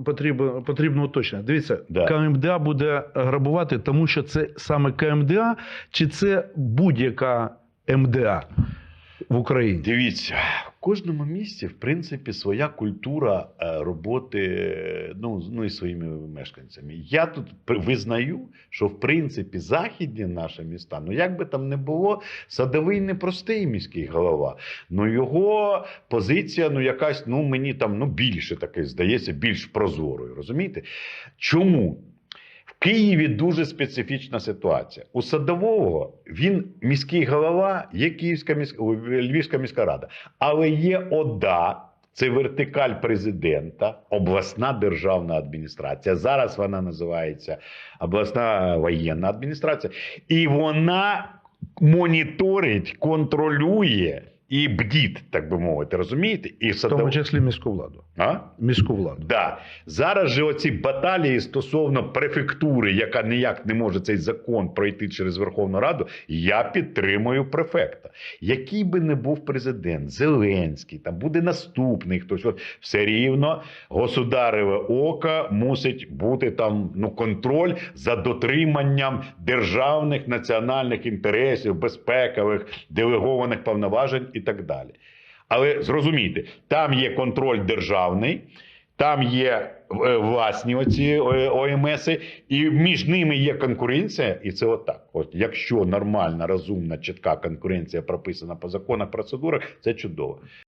потрібно, потрібно уточнити. Дивіться, Да. КМДА буде грабувати, тому що це саме КМДА, чи це будь-яка МДА в Україні? Дивіться, кожному місці, в принципі, своя культура е, роботи ну, ну і своїми мешканцями. Я тут визнаю, що в принципі західні наші міста, ну як би там не було, садовий непростий міський голова. Ну його позиція, ну якась, ну мені там ну більше таке здається, більш прозорою. Розумієте? Чому? Києві дуже специфічна ситуація. У садового він міський голова, є Київська міська Львівська міська рада, але є ОДА. Це вертикаль президента, обласна державна адміністрація. Зараз вона називається обласна воєнна адміністрація, і вона моніторить, контролює і бдіть, так би мовити, розумієте? І В тому числі міську владу. а? Міську владу. Да. Зараз же оці баталії стосовно префектури, яка ніяк не може цей закон пройти через Верховну Раду, я підтримую префекта. Який би не був президент, Зеленський, там буде наступний хтось. От все рівно государеве око мусить бути там ну, контроль за дотриманням державних національних інтересів, безпекових, делегованих повноважень і так далі. Але зрозумійте, там є контроль державний, там є е, власні оці ОМС, ОМСи, і між ними є конкуренція, і це отак. От якщо нормальна, розумна, чітка конкуренція прописана по законах, процедурах, це чудово.